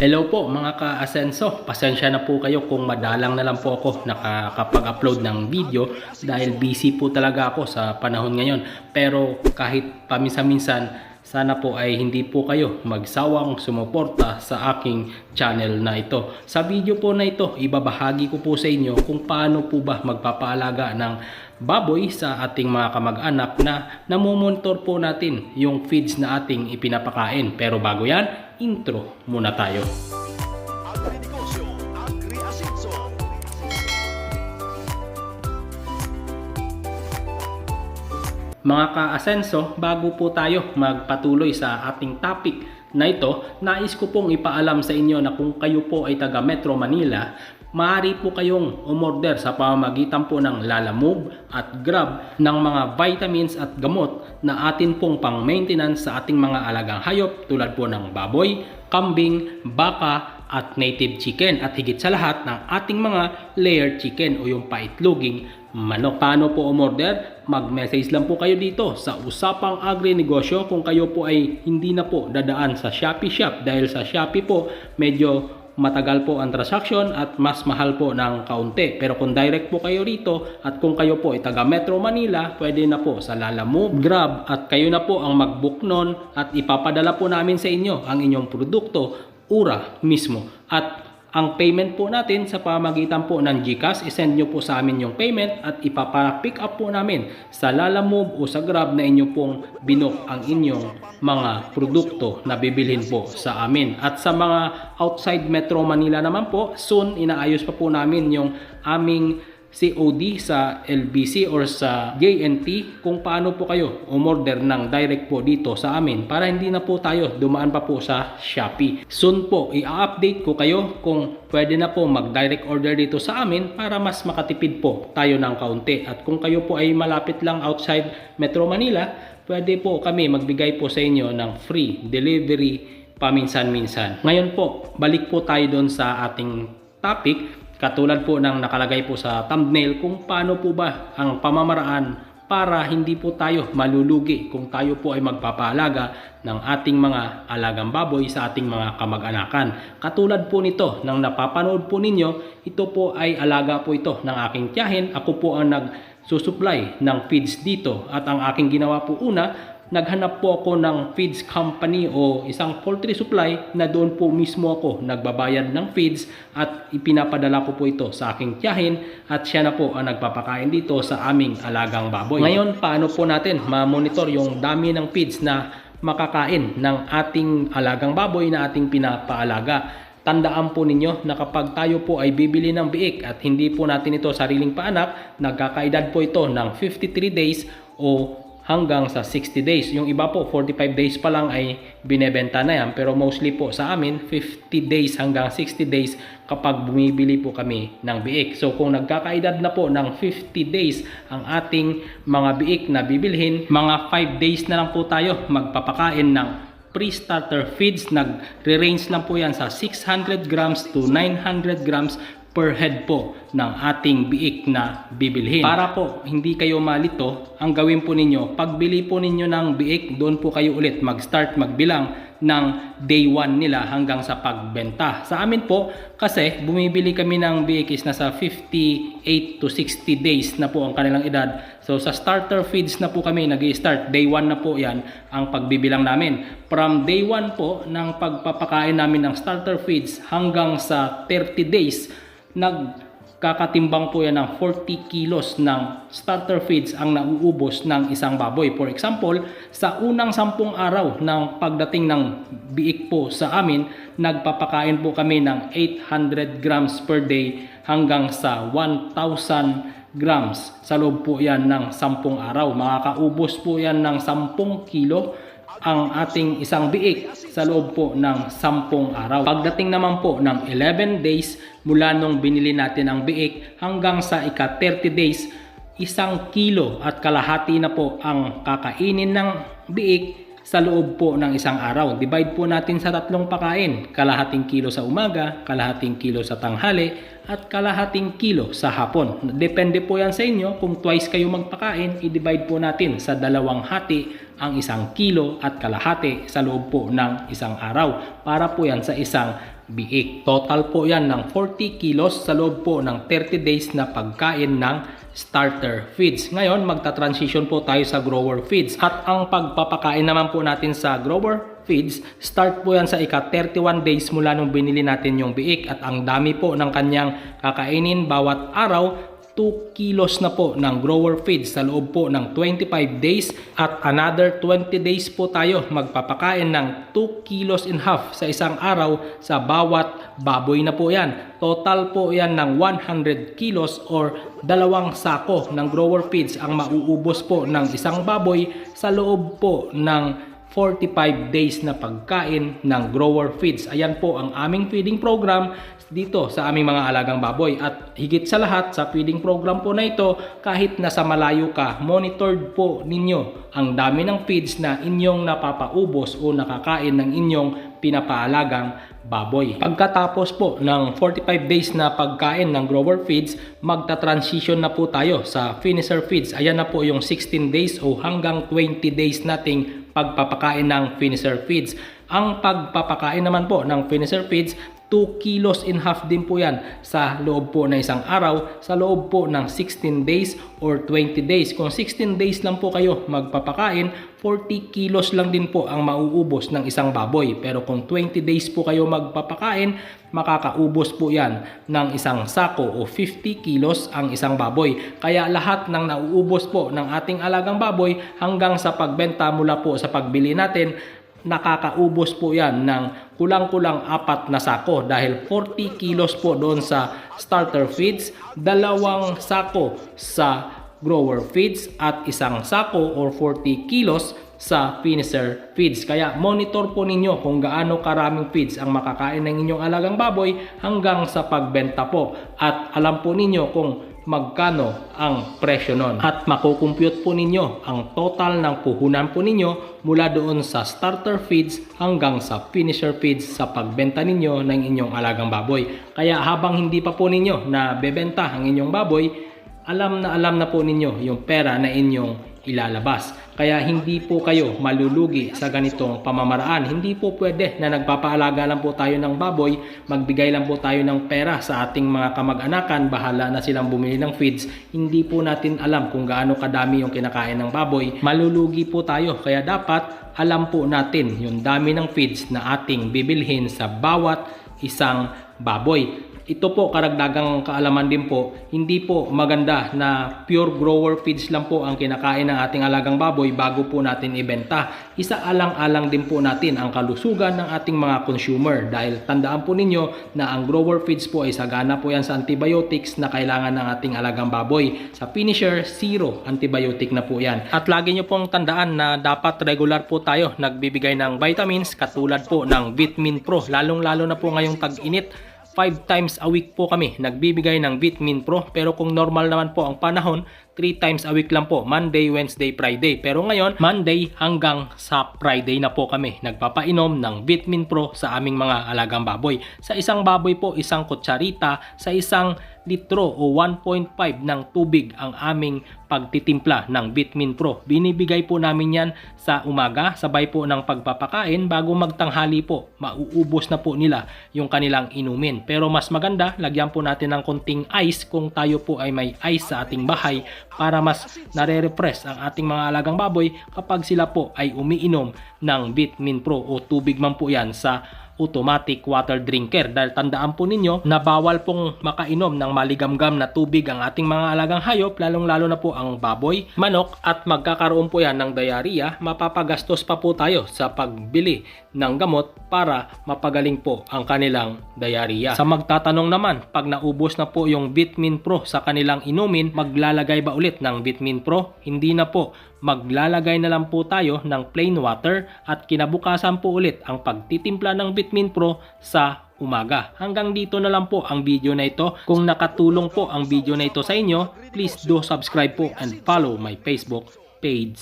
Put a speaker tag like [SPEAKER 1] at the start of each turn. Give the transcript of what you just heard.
[SPEAKER 1] Hello po mga ka-asenso. Pasensya na po kayo kung madalang na lang po ako nakakapag-upload ng video dahil busy po talaga ako sa panahon ngayon. Pero kahit paminsan-minsan, sana po ay hindi po kayo magsawang sumuporta sa aking channel na ito. Sa video po na ito, ibabahagi ko po sa inyo kung paano po ba magpapaalaga ng baboy sa ating mga kamag-anak na namumonitor po natin yung feeds na ating ipinapakain. Pero bago yan, intro muna tayo. Mga ka-asenso, bago po tayo magpatuloy sa ating topic na ito, nais ko pong ipaalam sa inyo na kung kayo po ay taga Metro Manila, maaari po kayong umorder sa pamamagitan po ng Lalamove at Grab ng mga vitamins at gamot na atin pong pang-maintenance sa ating mga alagang hayop tulad po ng baboy, kambing, baka at native chicken at higit sa lahat ng ating mga layered chicken o yung paitloging manok. Paano po umorder? Mag-message lang po kayo dito sa Usapang Agri Negosyo kung kayo po ay hindi na po dadaan sa Shopee Shop dahil sa Shopee po medyo matagal po ang transaction at mas mahal po ng kaunti. Pero kung direct po kayo rito at kung kayo po ay taga Metro Manila, pwede na po sa Lalamove, Grab at kayo na po ang mag-book nun at ipapadala po namin sa inyo ang inyong produkto ura mismo. At ang payment po natin sa pamagitan po ng GCash, isend nyo po sa amin yung payment at ipapa-pick up po namin sa Lalamove o sa Grab na inyo pong binok ang inyong mga produkto na bibilhin po sa amin. At sa mga outside Metro Manila naman po, soon inaayos pa po namin yung aming COD sa LBC or sa JNT kung paano po kayo umorder ng direct po dito sa amin para hindi na po tayo dumaan pa po sa Shopee. Soon po, i-update ko kayo kung pwede na po mag-direct order dito sa amin para mas makatipid po tayo ng kaunti. At kung kayo po ay malapit lang outside Metro Manila, pwede po kami magbigay po sa inyo ng free delivery paminsan-minsan. Ngayon po, balik po tayo doon sa ating topic Katulad po ng nakalagay po sa thumbnail kung paano po ba ang pamamaraan para hindi po tayo malulugi kung tayo po ay magpapaalaga ng ating mga alagang baboy sa ating mga kamag-anakan. Katulad po nito ng napapanood po ninyo, ito po ay alaga po ito ng aking tiyahin. Ako po ang nagsusupply ng feeds dito at ang aking ginawa po una, naghanap po ako ng feeds company o isang poultry supply na doon po mismo ako nagbabayad ng feeds at ipinapadala ko po ito sa aking tiyahin at siya na po ang nagpapakain dito sa aming alagang baboy. Ngayon, paano po natin ma-monitor yung dami ng feeds na makakain ng ating alagang baboy na ating pinapaalaga? Tandaan po ninyo na kapag tayo po ay bibili ng biik at hindi po natin ito sariling paanak, nagkakaedad po ito ng 53 days o hanggang sa 60 days. Yung iba po, 45 days pa lang ay binebenta na yan. Pero mostly po sa amin, 50 days hanggang 60 days kapag bumibili po kami ng biik. So kung nagkakaedad na po ng 50 days ang ating mga biik na bibilhin, mga 5 days na lang po tayo magpapakain ng pre-starter feeds. Nagre-range lang po yan sa 600 grams to 900 grams per head po ng ating biik na bibilhin. Para po hindi kayo malito, ang gawin po ninyo, pagbili po ninyo ng biik, doon po kayo ulit mag-start magbilang ng day 1 nila hanggang sa pagbenta. Sa amin po, kasi bumibili kami ng biik is nasa 58 to 60 days na po ang kanilang edad. So sa starter feeds na po kami nag start day 1 na po yan ang pagbibilang namin. From day 1 po ng pagpapakain namin ng starter feeds hanggang sa 30 days, nagkakatimbang po yan ng 40 kilos ng starter feeds ang nauubos ng isang baboy. For example, sa unang sampung araw ng pagdating ng biik po sa amin, nagpapakain po kami ng 800 grams per day hanggang sa 1,000 grams. Sa loob po yan ng sampung araw. Makakaubos po yan ng 10 kilo ang ating isang biik sa loob po ng 10 araw. Pagdating naman po ng 11 days mula nung binili natin ang biik hanggang sa ika 30 days, isang kilo at kalahati na po ang kakainin ng biik sa loob po ng isang araw. Divide po natin sa tatlong pakain. Kalahating kilo sa umaga, kalahating kilo sa tanghali, at kalahating kilo sa hapon. Depende po yan sa inyo. Kung twice kayo magpakain, i-divide po natin sa dalawang hati ang isang kilo at kalahati sa loob po ng isang araw. Para po yan sa isang biik. Total po yan ng 40 kilos sa loob po ng 30 days na pagkain ng starter feeds. Ngayon, magta-transition po tayo sa grower feeds. At ang pagpapakain naman po natin sa grower feeds, start po yan sa ika-31 days mula nung binili natin yung biik. At ang dami po ng kanyang kakainin bawat araw 2 kilos na po ng grower feeds sa loob po ng 25 days at another 20 days po tayo magpapakain ng 2 kilos and half sa isang araw sa bawat baboy na po yan. Total po yan ng 100 kilos or dalawang sako ng grower feeds ang mauubos po ng isang baboy sa loob po ng 45 days na pagkain ng grower feeds. Ayan po ang aming feeding program dito sa aming mga alagang baboy. At higit sa lahat sa feeding program po na ito, kahit nasa malayo ka, monitored po ninyo ang dami ng feeds na inyong napapaubos o nakakain ng inyong pinapaalagang baboy. Pagkatapos po ng 45 days na pagkain ng grower feeds, magta-transition na po tayo sa finisher feeds. Ayan na po yung 16 days o hanggang 20 days nating pagpapakain ng finisher feeds. Ang pagpapakain naman po ng finisher feeds, 2 kilos in half din po yan sa loob po ng isang araw, sa loob po ng 16 days or 20 days. Kung 16 days lang po kayo magpapakain, 40 kilos lang din po ang mauubos ng isang baboy. Pero kung 20 days po kayo magpapakain, makakaubos po yan ng isang sako o 50 kilos ang isang baboy. Kaya lahat ng nauubos po ng ating alagang baboy hanggang sa pagbenta mula po sa pagbili natin, nakakaubos po yan ng kulang-kulang apat na sako dahil 40 kilos po doon sa starter feeds, dalawang sako sa grower feeds at isang sako or 40 kilos sa finisher feeds. Kaya monitor po ninyo kung gaano karaming feeds ang makakain ng inyong alagang baboy hanggang sa pagbenta po. At alam po ninyo kung magkano ang presyo nun. At makukompute po ninyo ang total ng puhunan po ninyo mula doon sa starter feeds hanggang sa finisher feeds sa pagbenta ninyo ng inyong alagang baboy. Kaya habang hindi pa po ninyo na bebenta ang inyong baboy, alam na alam na po ninyo yung pera na inyong ilalabas. Kaya hindi po kayo malulugi sa ganitong pamamaraan. Hindi po pwede na nagpapaalaga lang po tayo ng baboy, magbigay lang po tayo ng pera sa ating mga kamag-anakan, bahala na silang bumili ng feeds. Hindi po natin alam kung gaano kadami yung kinakain ng baboy. Malulugi po tayo. Kaya dapat alam po natin yung dami ng feeds na ating bibilhin sa bawat isang baboy. Ito po karagdagang kaalaman din po, hindi po maganda na pure grower feeds lang po ang kinakain ng ating alagang baboy bago po natin ibenta. Isa alang-alang din po natin ang kalusugan ng ating mga consumer dahil tandaan po ninyo na ang grower feeds po ay sagana po yan sa antibiotics na kailangan ng ating alagang baboy. Sa finisher, zero antibiotic na po yan. At lagi nyo pong tandaan na dapat regular po tayo nagbibigay ng vitamins katulad po ng Vitamin Pro lalong-lalo na po ngayong tag-init 5 times a week po kami nagbibigay ng Vitamin Pro. Pero kung normal naman po ang panahon 3 times a week lang po. Monday, Wednesday, Friday. Pero ngayon Monday hanggang sa Friday na po kami nagpapainom ng Vitamin Pro sa aming mga alagang baboy. Sa isang baboy po isang kutsarita. Sa isang litro o 1.5 ng tubig ang aming pagtitimpla ng Vitamin Pro. Binibigay po namin yan sa umaga, sabay po ng pagpapakain bago magtanghali po. Mauubos na po nila yung kanilang inumin. Pero mas maganda, lagyan po natin ng konting ice kung tayo po ay may ice sa ating bahay para mas nare-refresh ang ating mga alagang baboy kapag sila po ay umiinom ng Vitamin Pro o tubig man po yan sa automatic water drinker dahil tandaan po ninyo na bawal pong makainom ng maligamgam na tubig ang ating mga alagang hayop lalong lalo na po ang baboy, manok at magkakaroon po yan ng diarrhea mapapagastos pa po tayo sa pagbili ng gamot para mapagaling po ang kanilang diarrhea. Sa magtatanong naman, pag naubos na po yung Vitamin Pro sa kanilang inumin, maglalagay ba ulit ng Vitamin Pro? Hindi na po. Maglalagay na lang po tayo ng plain water at kinabukasan po ulit ang pagtitimpla ng Vitamin Pro sa umaga. Hanggang dito na lang po ang video na ito. Kung nakatulong po ang video na ito sa inyo, please do subscribe po and follow my Facebook page.